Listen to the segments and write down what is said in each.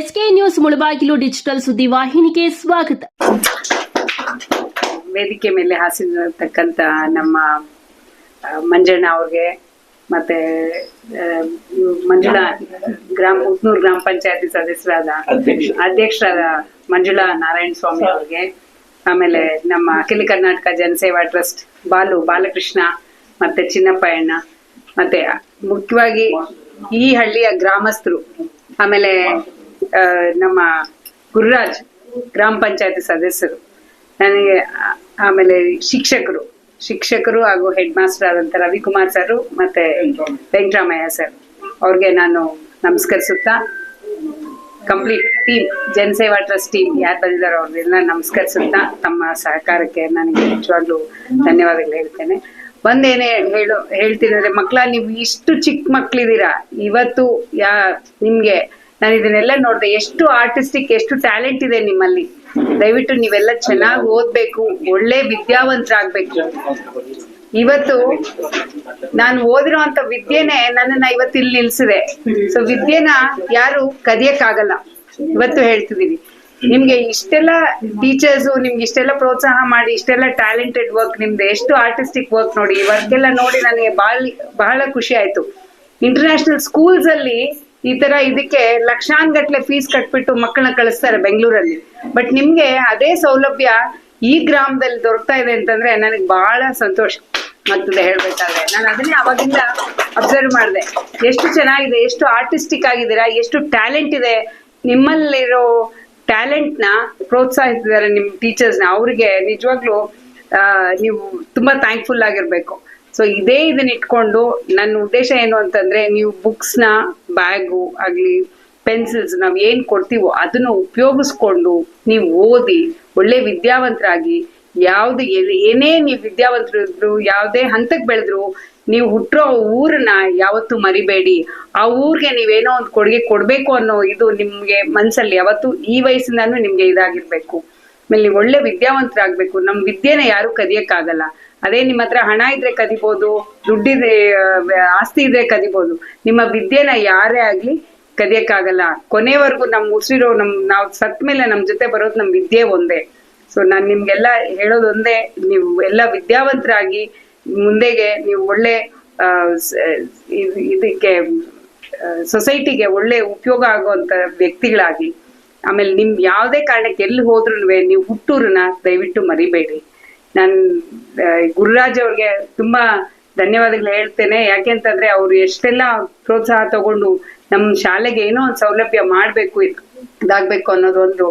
SK news Mulbagal digital ಸುದ್ದಿ ವಾಹಿನಿಗೆ ಸ್ವಾಗತ. ವೇದಿಕೆ ಮೇಲೆ ಹಾಸಿರ್ತಕ್ಕಂತ ನಮ್ಮ ಮಂಜಣ್ಣ ಅವ್ರಿಗೆ ಮತ್ತೆ ಮಂಜುಳಾ ಗ್ರಾಮ ಉತ್ನೂರ್ ಗ್ರಾಮ ಪಂಚಾಯತಿ ಸದಸ್ಯರಾದ ಅಧ್ಯಕ್ಷರಾದ ಮಂಜುಳಾ ನಾರಾಯಣ ಸ್ವಾಮಿ ಅವ್ರಿಗೆ ಆಮೇಲೆ ನಮ್ಮ ಅಖಿಲ ಕರ್ನಾಟಕ ಜನಸೇವಾ ಟ್ರಸ್ಟ್ ಬಾಲು ಬಾಲಕೃಷ್ಣ ಮತ್ತೆ ಚಿನ್ನಪ್ಪಯ್ಯಣ್ಣ ಮತ್ತೆ ಮುಖ್ಯವಾಗಿ ಈ ಹಳ್ಳಿಯ ಗ್ರಾಮಸ್ಥರು ಆಮೇಲೆ ನಮ್ಮ ಗುರುರಾಜ್ ಗ್ರಾಮ ಪಂಚಾಯತಿ ಸದಸ್ಯರು. ನನಗೆ ಆಮೇಲೆ ಶಿಕ್ಷಕರು ಶಿಕ್ಷಕರು ಹಾಗೂ ಹೆಡ್ ಮಾಸ್ಟರ್ ಆದಂತ ರವಿಕುಮಾರ್ ಸರ್ ಮತ್ತೆ ವೆಂಕಟರಾಮಯ್ಯ ಸರ್, ಅವ್ರಿಗೆ ನಾನು ನಮಸ್ಕರಿಸುತ್ತಾ complete team Janaseva trust team ಯಾರು ಬಂದಿದ್ದಾರೋ ಅವ್ರನ್ನೆಲ್ಲ ನಮಸ್ಕರಿಸುತ್ತಾ, ತಮ್ಮ ಸಹಕಾರಕ್ಕೆ ನನಗೆ ನಿಜವಾಗ್ಲೂ ಧನ್ಯವಾದಗಳು ಹೇಳ್ತೇನೆ. ಒಂದೇನೇ ಹೇಳು, ಹೇಳ್ತೀನಿ ಅಂದ್ರೆ ಮಕ್ಕಳ ನೀವು ಇಷ್ಟು ಚಿಕ್ಕ ಮಕ್ಳಿದ್ದೀರಾ, ಇವತ್ತು ಯಾ, ನಿಮ್ಗೆ ನಾನು ಇದನ್ನೆಲ್ಲ ನೋಡಿದೆ, ಎಷ್ಟು ಆರ್ಟಿಸ್ಟಿಕ್ ಎಷ್ಟು ಟ್ಯಾಲೆಂಟ್ ಇದೆ ನಿಮ್ಮಲ್ಲಿ. ದಯವಿಟ್ಟು ನೀವೆಲ್ಲ ಚೆನ್ನಾಗಿ ಓದ್ಬೇಕು, ಒಳ್ಳೆ ವಿದ್ಯಾವಂತರಾಗ್ಬೇಕು. ಇವತ್ತು ನಾನು ಓದಿರೋಂತ ವಿದ್ಯೆನೆ ನನ್ನನ್ನ ಇವತ್ತು ಇಲ್ಲಿ ನಿಲ್ಸಿದೆ. ಸೊ ವಿದ್ಯೆನ ಯಾರು ಕದಿಯಕ್ಕಾಗಲ್ಲ. ಇವತ್ತು ಹೇಳ್ತಿದೀನಿ. ನಿಮ್ಗೆ ಇಷ್ಟೆಲ್ಲ ಟೀಚರ್ಸ್ ನಿಮ್ಗೆ ಇಷ್ಟೆಲ್ಲ ಪ್ರೋತ್ಸಾಹ ಮಾಡಿ, ಇಷ್ಟೆಲ್ಲ ಟ್ಯಾಲೆಂಟೆಡ್ ವರ್ಕ್ ನಿಮ್ದು ಎಷ್ಟು ಆರ್ಟಿಸ್ಟಿಕ್ ವರ್ಕ್ ನೋಡಿ, ಈ ವರ್ಕ್ ಎಲ್ಲ ನೋಡಿ ನನಗೆ ಬಹಳ ಬಹಳ ಖುಷಿ ಆಯ್ತು. ಇಂಟರ್ನ್ಯಾಷನಲ್ ಸ್ಕೂಲ್ಸ್ ಅಲ್ಲಿ ಈ ತರ ಇದಕ್ಕೆ ಲಕ್ಷಾನ್ಗಟ್ಲೆ ಫೀಸ್ ಕಟ್ಬಿಟ್ಟು ಮಕ್ಕಳನ್ನ ಕಳಿಸ್ತಾರೆ ಬೆಂಗಳೂರಲ್ಲಿ. ಬಟ್ ನಿಮ್ಗೆ ಅದೇ ಸೌಲಭ್ಯ ಈ ಗ್ರಾಮದಲ್ಲಿ ದೊರಕ್ತಾ ಇದೆ ಅಂತಂದ್ರೆ ನನಗೆ ಬಹಳ ಸಂತೋಷ ಆಗ್ತದೆ ಹೇಳ್ಬೇಕಾದ್ರೆ. ನಾನು ಅದನ್ನೇ ಅವಾಗಿಂದ ಅಬ್ಸರ್ವ್ ಮಾಡಿದೆ. ಎಷ್ಟು ಚೆನ್ನಾಗಿದೆ, ಎಷ್ಟು ಆರ್ಟಿಸ್ಟಿಕ್ ಆಗಿದ್ದೀರಾ, ಎಷ್ಟು ಟ್ಯಾಲೆಂಟ್ ಇದೆ. ನಿಮ್ಮಲ್ಲಿರೋ ಟ್ಯಾಲೆಂಟ್ನ ಪ್ರೋತ್ಸಾಹಿಸಿದ್ದಾರೆ ನಿಮ್ ಟೀಚರ್ಸ್ನ ಅವ್ರಿಗೆ ನಿಜವಾಗ್ಲೂ ನೀವು ತುಂಬಾ ಥ್ಯಾಂಕ್ಫುಲ್ ಆಗಿರ್ಬೇಕು. ಸೊ ಇದೇ ಇದನ್ನ ಇಟ್ಕೊಂಡು ನನ್ನ ಉದ್ದೇಶ ಏನು ಅಂತಂದ್ರೆ ನೀವು ಬುಕ್ಸ್ನ ಬ್ಯಾಗು ಆಗ್ಲಿ ಪೆನ್ಸಿಲ್ಸ್ ನಾವ್ ಏನ್ ಕೊಡ್ತೀವೋ ಅದನ್ನ ಉಪಯೋಗಿಸ್ಕೊಂಡು ನೀವು ಓದಿ, ಒಳ್ಳೆ ವಿದ್ಯಾವಂತರಾಗಿ, ಯಾವ್ದು ಏನೇ ನೀವು ವಿದ್ಯಾವಂತರು ಇದ್ರು ಯಾವ್ದೇ ಹಂತಕ್ಕೆ ಬೆಳೆದ್ರು, ನೀವು ಹುಟ್ಟಿರೋ ಊರನ್ನ ಯಾವತ್ತು ಮರಿಬೇಡಿ. ಆ ಊರ್ಗೆ ನೀವೇನೋ ಒಂದು ಕೊಡುಗೆ ಕೊಡ್ಬೇಕು ಅನ್ನೋ ಇದು ನಿಮ್ಗೆ ಮನ್ಸಲ್ಲಿ ಯಾವತ್ತು ಈ ವಯಸ್ಸಿಂದಾನು ನಿಮ್ಗೆ ಇದಾಗಿರ್ಬೇಕು. ಆಮೇಲೆ ನೀವು ಒಳ್ಳೆ ವಿದ್ಯಾವಂತರಾಗ್ಬೇಕು. ನಮ್ ವಿದ್ಯೆನ ಯಾರು ಕದಿಯಕ್ಕಾಗಲ್ಲ. ಅದೇ ನಿಮ್ಮ ಹತ್ರ ಹಣ ಇದ್ರೆ ಕದಿಬೋದು, ದುಡ್ಡಿದ್ರೆ ಆಸ್ತಿ ಇದ್ರೆ ಕದಿಬೋದು. ನಿಮ್ಮ ವಿದ್ಯೆನ ಯಾರೇ ಆಗ್ಲಿ ಕದಿಯಕ್ಕಾಗಲ್ಲ. ಕೊನೆವರೆಗೂ ನಮ್ ಉಸಿರೋ ನಮ್, ನಾವ್ ಸತ್ ಮೇಲೆ ನಮ್ ಜೊತೆ ಬರೋದು ನಮ್ ವಿದ್ಯೆ ಒಂದೇ. ಸೊ ನಾನ್ ನಿಮ್ಗೆಲ್ಲ ಹೇಳೋದೊಂದೇ ನೀವು ಎಲ್ಲ ವಿದ್ಯಾವಂತರಾಗಿ ಮುಂದೆಗೆ ನೀವು ಒಳ್ಳೆ ಇದಕ್ಕೆ ಸೊಸೈಟಿಗೆ ಒಳ್ಳೆ ಉಪಯೋಗ ಆಗುವಂತ ವ್ಯಕ್ತಿಗಳಾಗಿ. ಆಮೇಲೆ ನಿಮ್ ಯಾವುದೇ ಕಾರಣಕ್ಕೆ ಎಲ್ಲಿ ಹೋದ್ರು ನೀವು ಹುಟ್ಟೂರನ್ನ ದಯವಿಟ್ಟು ಮರಿಬೇಡಿ. ನಾನು ಗುರುರಾಜ್ ಅವ್ರಿಗೆ ತುಂಬಾ ಧನ್ಯವಾದಗಳು ಹೇಳ್ತೇನೆ. ಯಾಕೆಂತಂದ್ರೆ ಅವ್ರು ಎಷ್ಟೆಲ್ಲ ಪ್ರೋತ್ಸಾಹ ತಗೊಂಡು ನಮ್ಮ ಶಾಲೆಗೆ ಏನೋ ಒಂದು ಸೌಲಭ್ಯ ಮಾಡ್ಬೇಕು, ಇದಾಗ್ಬೇಕು ಅನ್ನೋದು ಒಂದು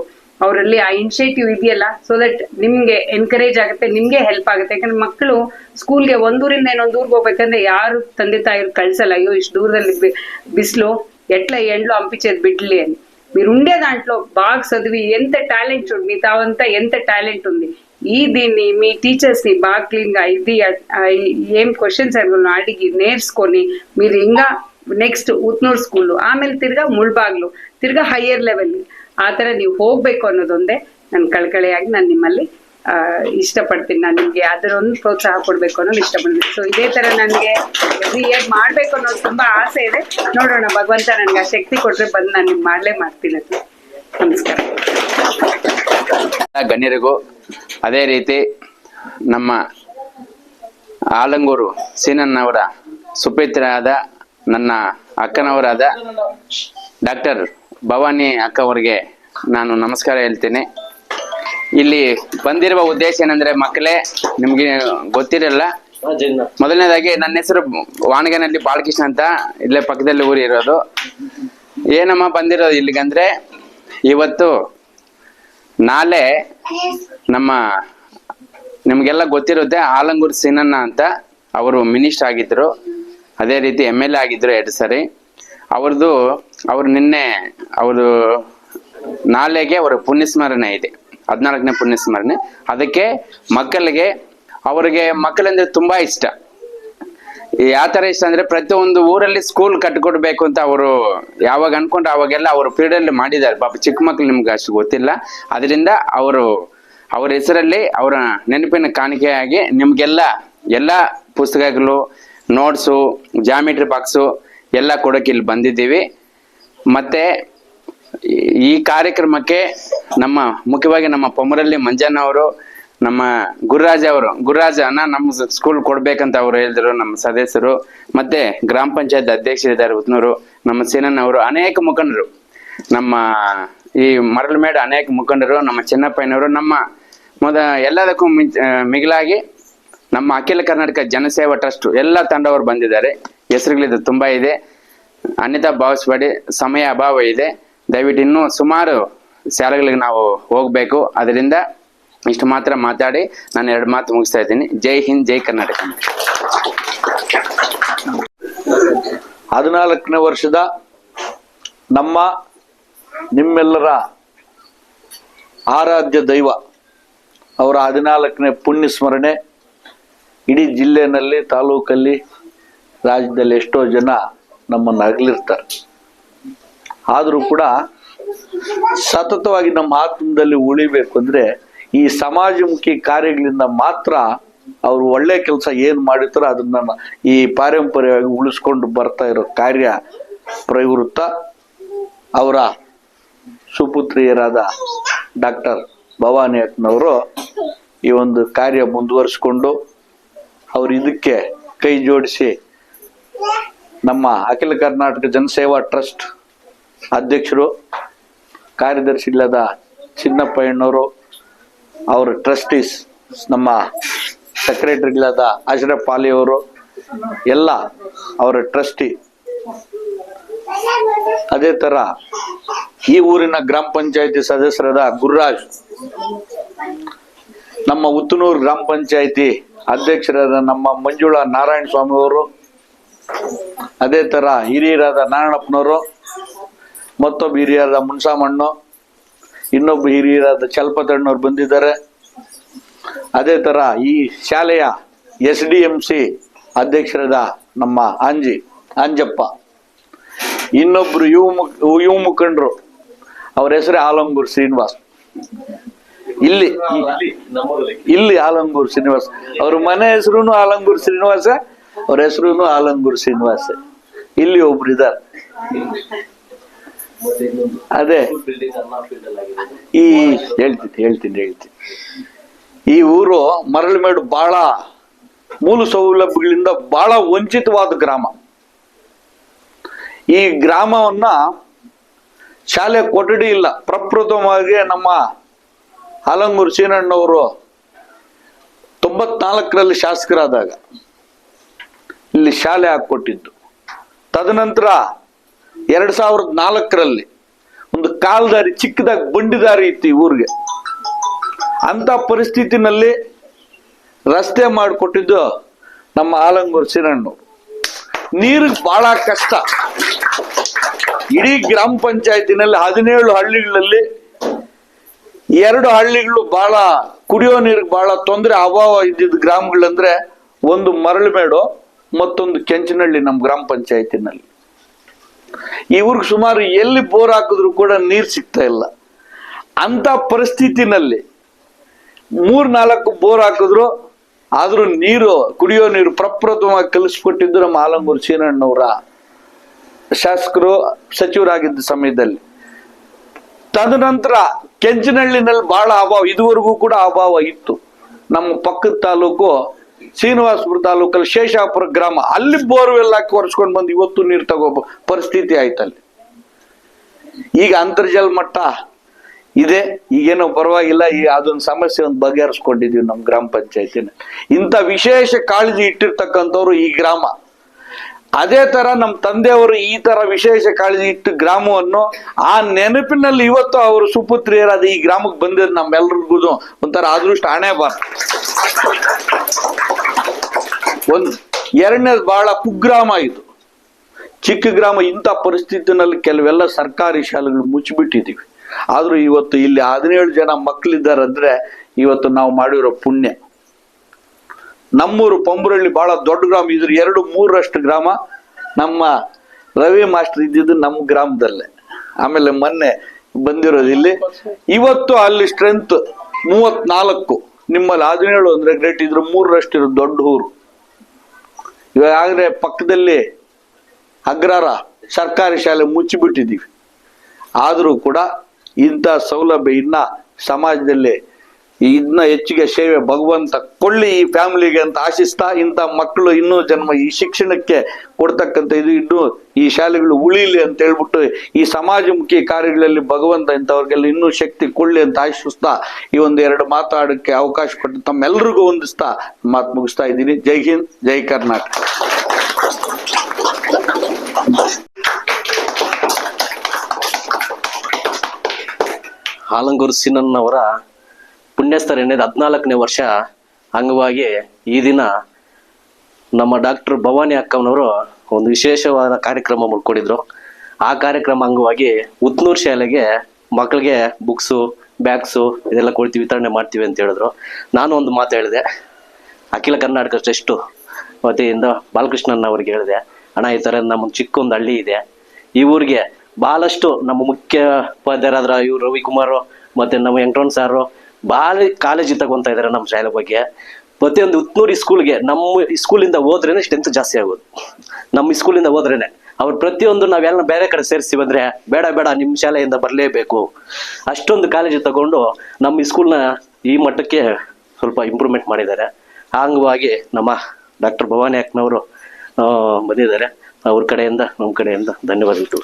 ಅವರಲ್ಲಿ ಆ ಇನಿಷಿಯೇಟಿವ್ ಇದೆಯಲ್ಲ ಸೊ ದಟ್ ನಿಮ್ಗೆ ಎನ್ಕರೇಜ್ ಆಗುತ್ತೆ, ನಿಮ್ಗೆ ಹೆಲ್ಪ್ ಆಗುತ್ತೆ. ಯಾಕಂದ್ರೆ ಮಕ್ಕಳು ಸ್ಕೂಲ್ಗೆ ಒಂದೂರಿಂದ ಇನ್ನೊಂದು ಊರಿಗೆ ಹೋಗ್ಬೇಕಂದ್ರೆ ಯಾರು ತಂದೆ ತಾಯಿರು ಕಳ್ಸಲ್ಲ, ಅಯ್ಯೋ, ಇಷ್ಟು ದೂರದಲ್ಲಿ ಬಿಸಿಲು ఎట్లా ಎಂಡ್ಲು అంపించేది ಬಿಡ್ಲಿ ಅಂತ. ಮೀರು ಉಂಡೆ బాగా ಬಾಗ್ ఎంత ಎಂತ ಟ್ಯಾಲೆಂಟ್ మీ ತಾವಂತ ಎಂತ ಟ್ಯಾಲೆಂಟ್ ಉಂಡಿ దీన్ని మీ టీచర్స్ ని బాగా క్లీన్ గా ఇది ఆ, ఏం క్వశ్చన్స్ అడుగులను అడిగి నేర్చుకొని మీరు ఇంకా ನೆಕ್ಸ್ಟ್ ಉತ್ನೂರ್ ಸ್ಕೂಲು ಆಮೇಲೆ ತಿರ್ಗಾ ಮುಳ್ಬಾಗ್ಲು ತಿರ್ಗಾ ಹೈಯರ್ ಲೆವೆಲ್ ಆ ತರ ನೀವು ಹೋಗ್ಬೇಕು ಅನ್ನೋದೊಂದೇ ನನ್ನ ಕಳಕಳಿಯಾಗಿ ನಾನು ನಿಮ್ಮಲ್ಲಿ ಆ, ಇಷ್ಟಪಡ್ತೀನಿ ನಾನು ನಿಮ್ಗೆ ಅದರೊಂದು ಪ್ರೋತ್ಸಾಹ ಕೊಡ್ಬೇಕು ಅನ್ನೋದು ಇಷ್ಟಪಡ್ತೀನಿ ಸೊ ಇದೇ ತರ ನನಗೆ ಎವ್ರಿ ಇಯರ್ ಮಾಡ್ಬೇಕು ಅನ್ನೋದು ತುಂಬಾ ಆಸೆ ಇದೆ ನೋಡೋಣ ಭಗವಂತ ನನ್ಗೆ ಆ ಶಕ್ತಿ ಕೊಟ್ರೆ ಬಂದು ನಾನು ನಿಮ್ಗೆ ಮಾಡ್ಲೇ ಮಾಡ್ತೀನಿ ಅದು ನಮಸ್ಕಾರ ಗಣ್ಯರಿಗೂ ಅದೇ ರೀತಿ ನಮ್ಮ ಆಲಂಗೂರು ಸೀನನ್ನವರ ಸುಪುತ್ರರಾದ ನನ್ನ ಅಕ್ಕನವರಾದ ಡಾಕ್ಟರ್ ಭವಾನಿ ಅಕ್ಕ ಅವರಿಗೆ ನಾನು ನಮಸ್ಕಾರ ಹೇಳ್ತೀನಿ. ಇಲ್ಲಿ ಬಂದಿರುವ ಉದ್ದೇಶ ಏನಂದ್ರೆ ಮಕ್ಕಳೇ, ನಿಮ್ಗೆ ಗೊತ್ತಿರಲ್ಲ. ಮೊದಲನೇದಾಗಿ ನನ್ನ ಹೆಸರು ವಾಣಗನಲ್ಲಿ ಬಾಲಕೃಷ್ಣ ಅಂತ ಇಲ್ಲೇ ಪಕ್ಕದಲ್ಲಿ ಊರಿರೋದು. ಏನಮ್ಮ ಬಂದಿರೋದು ಇಲ್ಲಿಗಂದ್ರೆ, ಇವತ್ತು ನಾಳೆ ನಮ್ಮ ನಿಮಗೆಲ್ಲ ಗೊತ್ತಿರುತ್ತೆ ಆಲಂಗೂರು ಸೀನಣ್ಣ ಅಂತ ಅವರು ಮಿನಿಸ್ಟರ್ ಆಗಿದ್ರು. ಅದೇ ರೀತಿ ಎಂ ಎಲ್ ಎ ಆಗಿದ್ರು ಎರಡು ಸರಿ. ಅವ್ರದ್ದು, ಅವ್ರು ನಿನ್ನೆ ಅವರು ನಾಳೆಗೆ ಅವರ ಪುಣ್ಯಸ್ಮರಣೆ ಇದೆ. ಹದಿನಾಲ್ಕನೇ ಪುಣ್ಯಸ್ಮರಣೆ. ಅದಕ್ಕೆ ಮಕ್ಕಳಿಗೆ, ಅವರಿಗೆ ಮಕ್ಕಳಂದ್ರೆ ತುಂಬಾ ಇಷ್ಟ. ಯಾವ ತರ ಇಷ್ಟ ಅಂದ್ರೆ ಪ್ರತಿಯೊಂದು ಊರಲ್ಲಿ ಸ್ಕೂಲ್ ಕಟ್ಕೊಡ್ಬೇಕು ಅಂತ ಅವರು ಯಾವಾಗ ಅನ್ಕೊಂಡ್ರೆ ಅವಾಗೆಲ್ಲ ಅವರು ಅಲ್ಲಿ ಮಾಡಿದ್ದಾರೆ. ಪಾಪ ಚಿಕ್ಕ ಮಕ್ಳು ನಿಮ್ಗೆ ಅಷ್ಟು ಗೊತ್ತಿಲ್ಲ. ಅದರಿಂದ ಅವರು, ಅವ್ರ ಹೆಸರಲ್ಲಿ ಅವರ ನೆನಪಿನ ಕಾಣಿಕೆಯಾಗಿ ನಿಮ್ಗೆಲ್ಲ ಎಲ್ಲ ಪುಸ್ತಕಗಳು ನೋಟ್ಸು ಜಾಮಿಟ್ರಿ ಬಾಕ್ಸು ಎಲ್ಲ ಕೊಡೋಕೆ ಇಲ್ಲಿ ಬಂದಿದ್ದೀವಿ. ಮತ್ತೆ ಈ ಕಾರ್ಯಕ್ರಮಕ್ಕೆ ನಮ್ಮ, ಮುಖ್ಯವಾಗಿ ನಮ್ಮ ಪೊಮರಲ್ಲಿ ಮಂಜಣ್ಣ ಅವರು ನಮ್ಮ ಗುರುರಾಜ ಅವರು ಗುರುರಾಜ ಅಣ್ಣ ನಮ್ಮ ಸ್ಕೂಲ್ ಕೊಡ್ಬೇಕಂತ ಅವ್ರು ಹೇಳಿದ್ರು, ನಮ್ಮ ಸದಸ್ಯರು. ಮತ್ತೆ ಗ್ರಾಮ ಪಂಚಾಯತ್ ಅಧ್ಯಕ್ಷರಿದ್ದಾರೆ ಉತ್ನೂರು ನಮ್ಮ ಸೇನನ್ ಅವರು ಅನೇಕ ಮುಖಂಡರು. ನಮ್ಮ ಈ ಮರಳಮೇಡ ಅನೇಕ ಮುಖಂಡರು, ನಮ್ಮ ಚಿನ್ನಪ್ಪಯ್ಯನವರು, ನಮ್ಮ ಮೊದ ಎಲ್ಲದಕ್ಕೂ ಮಿಗಿಲಾಗಿ ನಮ್ಮ ಅಖಿಲ ಕರ್ನಾಟಕ ಜನಸೇವಾ ಟ್ರಸ್ಟ್ ಎಲ್ಲ ತಂಡವರು ಬಂದಿದ್ದಾರೆ. ಹೆಸರುಗಳಿದು ತುಂಬಾ ಇದೆ. ಅನ್ಯತಾ ಭಾವಿಸ್ಬೇಡಿ ಸಮಯ ಅಭಾವ ಇದೆ. ದಯವಿಟ್ಟು ಇನ್ನೂ ಸುಮಾರು ಶಾಲೆಗಳಿಗೆ ನಾವು ಹೋಗ್ಬೇಕು. ಅದರಿಂದ ಇಷ್ಟು ಮಾತ್ರ ಮಾತಾಡಿ ನಾನು ಎರಡು ಮಾತು ಮುಗಿಸ್ತಾ ಇದ್ದೀನಿ. ಜೈ ಹಿಂದ್, ಜೈ ಕರ್ನಾಟಕ. ಹದಿನಾಲ್ಕನೇ ವರ್ಷದ ನಮ್ಮ ನಿಮ್ಮೆಲ್ಲರ ಆರಾಧ್ಯ ದೈವ ಅವರ ಹದಿನಾಲ್ಕನೇ ಪುಣ್ಯ ಸ್ಮರಣೆ ಇಡೀ ಜಿಲ್ಲೆನಲ್ಲಿ, ತಾಲೂಕಲ್ಲಿ, ರಾಜ್ಯದಲ್ಲಿ ಎಷ್ಟೋ ಜನ ನಮ್ಮನ್ನು ಅಗಲಿರ್ತಾರೆ. ಆದರೂ ಕೂಡ ಸತತವಾಗಿ ನಮ್ಮ ಆತ್ಮದಲ್ಲಿ ಉಳಿಬೇಕು ಅಂದ್ರೆ ಈ ಸಮಾಜಮುಖಿ ಕಾರ್ಯಗಳಿಂದ ಮಾತ್ರ ಅವರು ಒಳ್ಳೆ ಕೆಲಸ ಏನು ಮಾಡಿರ್ತಾರೋ ಅದನ್ನ ಈ ಪಾರಂಪರ್ಯವಾಗಿ ಉಳಿಸ್ಕೊಂಡು ಬರ್ತಾ ಇರೋ ಕಾರ್ಯ ಪ್ರವೃತ್ತ ಅವರ ಸುಪುತ್ರಿಯರಾದ ಡಾಕ್ಟರ್ ಭವಾನಿ ಅಕ್ಕನವರು ಈ ಒಂದು ಕಾರ್ಯ ಮುಂದುವರಿಸ್ಕೊಂಡು ಅವರು ಇದಕ್ಕೆ ಕೈ ಜೋಡಿಸಿ ನಮ್ಮ ಅಖಿಲ ಕರ್ನಾಟಕ ಜನಸೇವಾ ಟ್ರಸ್ಟ್ ಅಧ್ಯಕ್ಷರು ಕಾರ್ಯದರ್ಶಿ ಇಲ್ಲದ ಚಿನ್ನಪ್ಪಯ್ಯನವರು ಅವರ ಟ್ರಸ್ಟೀಸ್ ನಮ್ಮ ಸೆಕ್ರೆಟರಿಗಳಾದ ಅಶ್ರಫ್ ಪಾಲಿ ಅವರು, ಎಲ್ಲ ಅವರ ಟ್ರಸ್ಟಿ ಅದೇ ತರ ಈ ಊರಿನ ಗ್ರಾಮ ಪಂಚಾಯತಿ ಸದಸ್ಯರಾದ ಗುರುರಾಜ್, ನಮ್ಮ ಉತ್ತನೂರು ಗ್ರಾಮ ಪಂಚಾಯತಿ ಅಧ್ಯಕ್ಷರಾದ ನಮ್ಮ ಮಂಜುಳಾ ನಾರಾಯಣ ಸ್ವಾಮಿ ಅವರು, ಅದೇ ತರ ಹಿರಿಯರಾದ ನಾರಾಯಣಪ್ಪನವರು, ಮತ್ತೊಬ್ಬ ಹಿರಿಯರಾದ ಮುನ್ಸಾಮಣ್ಣು ಇನ್ನೊಬ್ಬ ಹಿರಿಯರಾದ ಚಲ್ಪತಣ್ಣವ್ರು ಬಂದಿದ್ದಾರೆ. ಅದೇ ತರ ಈ ಶಾಲೆಯ ಎಸ್ ಡಿ ಎಂ ಸಿ ಅಧ್ಯಕ್ಷರಾದ ನಮ್ಮ ಅಂಜಿ ಅಂಜಪ್ಪ ಇನ್ನೊಬ್ರು ಯುವ ಮುಖ ಯುವ ಮುಖಂಡರು, ಅವ್ರ ಹೆಸರೇ ಆಲಂಗೂರ್ ಶ್ರೀನಿವಾಸ್. ಇಲ್ಲಿ ಇಲ್ಲಿ ಆಲಂಗೂರ್ ಶ್ರೀನಿವಾಸ್. ಅವ್ರ ಮನೆ ಹೆಸರು ಆಲಂಗೂರ್ ಶ್ರೀನಿವಾಸ, ಅವ್ರ ಹೆಸರು ಆಲಂಗೂರ್ ಶ್ರೀನಿವಾಸ. ಇಲ್ಲಿ ಒಬ್ರು ಇದ್ದಾರೆ. ಅದೇ. ಈ ಹೇಳ್ತೀನಿ ಹೇಳ್ತೀನಿ ಹೇಳ್ತೀನಿ. ಈ ಊರು ಮರಳುಮೇಡು ಬಹಳ ಮೂಲ ಸೌಲಭ್ಯಗಳಿಂದ ಬಹಳ ವಂಚಿತವಾದ ಗ್ರಾಮ. ಈ ಗ್ರಾಮವನ್ನ ಶಾಲೆ ಕೊಠಡಿ ಇಲ್ಲ, ಪ್ರಪ್ರಥಮವಾಗಿ ನಮ್ಮ ಆಲಂಗೂರು ಸೀನಣ್ಣವರು ತೊಂಬತ್ನಾಲ್ಕರಲ್ಲಿ ಶಾಸಕರಾದಾಗ ಇಲ್ಲಿ ಶಾಲೆ ಹಾಕ್ಕೊಟ್ಟಿದ್ದು. ತದನಂತರ ಎರಡ್ ಸಾವಿರದ ನಾಲ್ಕರಲ್ಲಿ ಒಂದು ಕಾಲ್ದಾರಿ, ಚಿಕ್ಕದಾಗಿ ಬಂಡಿದಾರಿ ಇತ್ತು ಈ ಊರಿಗೆ. ಅಂತ ಪರಿಸ್ಥಿತಿನಲ್ಲಿ ರಸ್ತೆ ಮಾಡಿಕೊಟ್ಟಿದ್ದು ನಮ್ಮ ಆಲಂಗೂರು ಸಿರಣ್ಣು ನೀರಿಗೆ ಬಹಳ ಕಷ್ಟ. ಇಡೀ ಗ್ರಾಮ ಪಂಚಾಯತಿನಲ್ಲಿ ಹದಿನೇಳು ಹಳ್ಳಿಗಳಲ್ಲಿ ಎರಡು ಹಳ್ಳಿಗಳು ಬಹಳ ಕುಡಿಯೋ ನೀರಿಗೆ ಬಹಳ ತೊಂದರೆ ಅಭಾವ ಇದ್ದಿದ್ದ ಗ್ರಾಮಗಳಂದ್ರೆ ಒಂದು ಮರಳುಮೇಡು, ಮತ್ತೊಂದು ಕೆಂಚನಹಳ್ಳಿ ನಮ್ಮ ಗ್ರಾಮ ಪಂಚಾಯತಿನಲ್ಲಿ. ಈ ಊರಿಗೆ ಸುಮಾರು ಎಲ್ಲಿ ಬೋರ್ ಹಾಕಿದ್ರು ಕೂಡ ನೀರು ಸಿಗ್ತಾ ಇಲ್ಲ. ಅಂತ ಪರಿಸ್ಥಿತಿನಲ್ಲಿ ಮೂರ್ ನಾಲ್ಕು ಬೋರ್ ಹಾಕಿದ್ರು, ಆದ್ರೂ ನೀರು, ಕುಡಿಯೋ ನೀರು ಪ್ರಪ್ರಥಮವಾಗಿ ಕಲಿಸ್ಕೊಟ್ಟಿದ್ದು ನಮ್ಮ ಆಲಂಗೂರು ಸೀನಣ್ಣವರ ಶಾಸಕರು, ಸಚಿವರಾಗಿದ್ದ ಸಮಯದಲ್ಲಿ. ತದನಂತರ ಕೆಂಚನಹಳ್ಳಿನಲ್ಲಿ ಬಹಳ ಅಭಾವ, ಇದುವರೆಗೂ ಕೂಡ ಅಭಾವ ಇತ್ತು. ನಮ್ಮ ಪಕ್ಕದ ತಾಲೂಕು ಶ್ರೀನಿವಾಸಪುರ ತಾಲೂಕಲ್ಲಿ ಶೇಷಾಪುರ ಗ್ರಾಮ, ಅಲ್ಲಿ ಬೋರ್ವೆಲ್ ಹಾಕಿ ಒರೆಸ್ಕೊಂಡು ಬಂದು ಇವತ್ತು ನೀರು ತಗೋಬ, ಪರಿಸ್ಥಿತಿ ಆಯ್ತಲ್ಲಿ ಈಗ ಅಂತರ್ಜಲ ಮಟ್ಟ ಇದೆ, ಈಗೇನೋ ಪರವಾಗಿಲ್ಲ, ಈ ಅದೊಂದು ಸಮಸ್ಯೆ ಒಂದು ಬಗೆಹರಿಸ್ಕೊಂಡಿದೀವಿ ನಮ್ಮ ಗ್ರಾಮ ಪಂಚಾಯತಿನ. ಇಂಥ ವಿಶೇಷ ಕಾಳಜಿ ಇಟ್ಟಿರ್ತಕ್ಕಂಥವ್ರು ಈ ಗ್ರಾಮ. ಅದೇ ತರ ನಮ್ಮ ತಂದೆಯವರು ಈ ತರ ವಿಶೇಷ ಕಾಳಜಿ ಇಟ್ಟು ಗ್ರಾಮವನ್ನು, ಆ ನೆನಪಿನಲ್ಲಿ ಇವತ್ತು ಅವರು ಸುಪುತ್ರಿಯರಾದ ಈ ಗ್ರಾಮಕ್ಕೆ ಬಂದಿದ್ದು ನಮ್ಮೆಲ್ರಿಗೂ ಒಂಥರ ಅದೃಷ್ಟ ಹಣೆ ಬಾರ ಒಂದ್ ಎರಡನೇದು ಬಹಳ ಕುಗ್ರಾಮ ಇದು. ಚಿಕ್ಕ ಗ್ರಾಮ ಇಂಥ ಪರಿಸ್ಥಿತಿನಲ್ಲಿ ಕೆಲವೆಲ್ಲ ಸರ್ಕಾರಿ ಶಾಲೆಗಳು ಮುಚ್ಚಿಬಿಟ್ಟಿದ್ದೀವಿ ಆದರೂ ಇವತ್ತು ಇಲ್ಲಿ ಹದಿನೇಳು ಜನ ಮಕ್ಕಳಿದ್ದಾರೆ ಅಂದ್ರೆ ಇವತ್ತು ನಾವು ಮಾಡಿರೋ ಪುಣ್ಯ. ನಮ್ಮೂರು ಪಂಬರಳ್ಳಿ ಬಹಳ ದೊಡ್ಡ ಗ್ರಾಮ, ಇದ್ರ ಎರಡು ಮೂರರಷ್ಟು ಗ್ರಾಮ ನಮ್ಮ ರವಿ ಮಾಸ್ಟರ್ ಇದ್ದಿದ್ದು ನಮ್ಮ ಗ್ರಾಮದಲ್ಲೇ. ಆಮೇಲೆ ಮೊನ್ನೆ ಬಂದಿರೋದು ಇಲ್ಲಿ. ಇವತ್ತು ಅಲ್ಲಿ ಸ್ಟ್ರೆಂತ್ ಮೂವತ್ನಾಲ್ಕು. ನಿಮ್ಮಲ್ಲಿ ಹದಿನೇಳು ಅಂದ್ರೆ ಗ್ರೇಟ್ ಇದ್ರ ಮೂರರಷ್ಟು ಇರೋ ದೊಡ್ಡ ಊರು. ಇವಾಗಲೇ ಪಕ್ಕದಲ್ಲಿ ಅಗ್ರಹಾರ ಸರ್ಕಾರಿ ಶಾಲೆ ಮುಚ್ಚಿಬಿಟ್ಟಿದ್ದೀವಿ. ಆದರೂ ಕೂಡ ಇಂಥ ಸೌಲಭ್ಯ ಇನ್ನ ಸಮಾಜದಲ್ಲಿ ಇದನ್ನ ಹೆಚ್ಚಿಗೆ ಸೇವೆ ಭಗವಂತ ಕೊಳ್ಳಿ ಈ ಫ್ಯಾಮಿಲಿಗೆ ಅಂತ ಆಶಿಸ್ತಾ ಇಂಥ ಮಕ್ಕಳು ಇನ್ನೂ ಜನ್ಮ ಈ ಶಿಕ್ಷಣಕ್ಕೆ ಕೊಡ್ತಕ್ಕಂಥ ಇದು ಇನ್ನೂ ಈ ಶಾಲೆಗಳು ಉಳಿಲಿ ಅಂತ ಹೇಳ್ಬಿಟ್ಟು ಈ ಸಮಾಜಮುಖಿ ಕಾರ್ಯಗಳಲ್ಲಿ ಭಗವಂತ ಇಂಥವ್ರಿಗೆಲ್ಲ ಇನ್ನೂ ಶಕ್ತಿ ಕೊಳ್ಳಿ ಅಂತ ಆಶಿಸ್ತಾ ಈ ಒಂದು ಎರಡು ಮಾತಾಡೋಕ್ಕೆ ಅವಕಾಶ ಕೊಟ್ಟು ತಮ್ಮೆಲ್ಲರಿಗೂ ಹೊಂದಿಸ್ತಾ ಮಾತು ಮುಗಿಸ್ತಾ ಇದ್ದೀನಿ. ಜೈ ಹಿಂದ್, ಜೈ ಕರ್ನಾಟಕ. ಹಾಲಂಗೂರು ಸಿನನ್ನವರ ಎಣ್ಣೆದು ಹದಿನಾಲ್ಕನೇ ವರ್ಷ ಅಂಗವಾಗಿ ಈ ದಿನ ನಮ್ಮ ಡಾಕ್ಟರ್ ಭವಾನಿ ಅಕ್ಕನವರು ಒಂದು ವಿಶೇಷವಾದ ಕಾರ್ಯಕ್ರಮ ಮಾಡ್ಕೊಂಡಿದ್ರು. ಆ ಕಾರ್ಯಕ್ರಮ ಅಂಗವಾಗಿ ಉತ್ನೂರು ಶಾಲೆಗೆ ಮಕ್ಕಳಿಗೆ ಬುಕ್ಸು ಬ್ಯಾಗ್ಸು ಇದೆಲ್ಲ ಕೊಡ್ತೀವಿ, ವಿತರಣೆ ಮಾಡ್ತೀವಿ ಅಂತ ಹೇಳಿದ್ರು. ನಾನು ಒಂದು ಮಾತು ಹೇಳಿದೆ. ಅಖಿಲ ಕರ್ನಾಟಕ ಟ್ರಸ್ಟು ವತಿಯಿಂದ ಬಾಲಕೃಷ್ಣನ್ ಅವ್ರಿಗೆ ಹೇಳಿದೆ. ಅಣ್ಣ, ಈ ಥರ ನಮ್ಮ ಚಿಕ್ಕ ಒಂದು ಹಳ್ಳಿ ಇದೆ. ಈ ಊರಿಗೆ ಭಾಳಷ್ಟು ನಮ್ಮ ಮುಖ್ಯ ಉಪಾಧ್ಯಾಯರಾದ್ರ ಇವ್ರು ರವಿಕುಮಾರು, ಮತ್ತು ನಮ್ಮ ವೆಂಕಟರಮಣ ಸಾರು ಭಾಳ ಕಾಳಜಿ ತಗೊಂತ ಇದ್ದಾರೆ ನಮ್ಮ ಶಾಲೆ ಬಗ್ಗೆ. ಪ್ರತಿಯೊಂದು ಉತ್ನೂರಿ ಸ್ಕೂಲ್ಗೆ ನಮ್ಮ ಸ್ಕೂಲಿಂದ ಹೋದ್ರೇನೆ ಸ್ಟ್ರೆಂತ್ ಜಾಸ್ತಿ ಆಗೋದು. ನಮ್ಮ ಸ್ಕೂಲಿಂದ ಹೋದ್ರೇನೆ. ಅವ್ರು ಪ್ರತಿಯೊಂದು ನಾವೆಲ್ಲ ಬೇರೆ ಕಡೆ ಸೇರಿಸಿ ಬಂದ್ರೆ ಬೇಡ ಬೇಡ ನಿಮ್ಮ ಶಾಲೆಯಿಂದ ಬರಲೇಬೇಕು. ಅಷ್ಟೊಂದು ಕಾಲೇಜು ತಗೊಂಡು ನಮ್ಮ ಸ್ಕೂಲ್ನ ಈ ಮಟ್ಟಕ್ಕೆ ಸ್ವಲ್ಪ ಇಂಪ್ರೂವ್ಮೆಂಟ್ ಮಾಡಿದ್ದಾರೆ. ಅಂಗವಾಗಿ ನಮ್ಮ ಡಾಕ್ಟರ್ ಭವಾನಿ ಅಕ್ನವರು ಬಂದಿದ್ದಾರೆ. ಅವ್ರ ಕಡೆಯಿಂದ ನಮ್ಮ ಕಡೆಯಿಂದ ಧನ್ಯವಾದಗಳು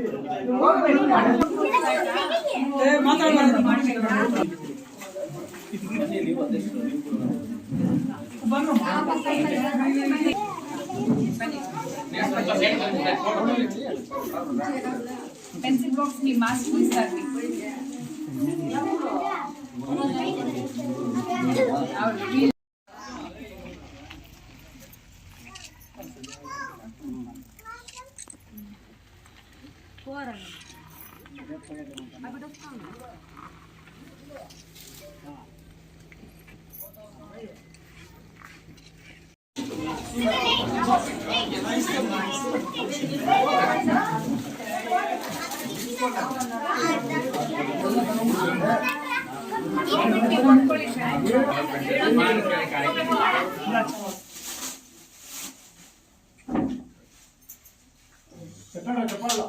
పెన్సిల్ బాక్స్ మీ చెప్పండి చెప్పాలా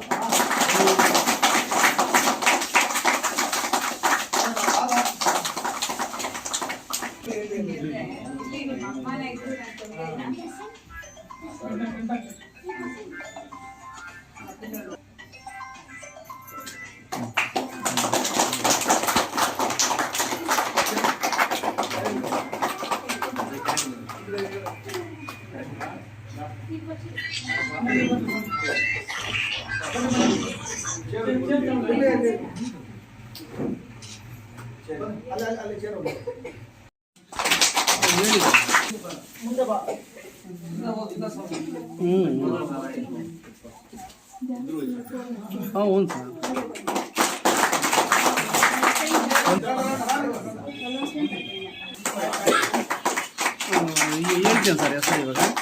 ಮುಂದೆ ಬಾ అవును సార్ ಹೇಳ್ತೀನಿ ಸರ್ ಎಸ್ ಇವಾಗ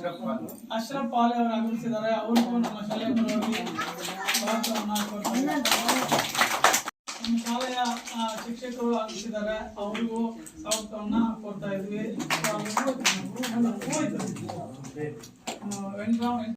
ಅಶ್ರಫ್ ಪಾಲೆ ಅವರು ಆಗಮಿಸಿದ್ದಾರೆ. ಅವ್ರಿಗೂ ನಮ್ಮ ಶಾಲೆಯ ಪರವಾಗಿ ನಮ್ಮ ಶಾಲೆಯ ಶಿಕ್ಷಕರು ಆಗಮಿಸಿದ್ದಾರೆ. ಅವರಿಗೂ ಸ್ವಾಗತವನ್ನ ಕೊಡ್ತಾ ಇದ್ವಿ.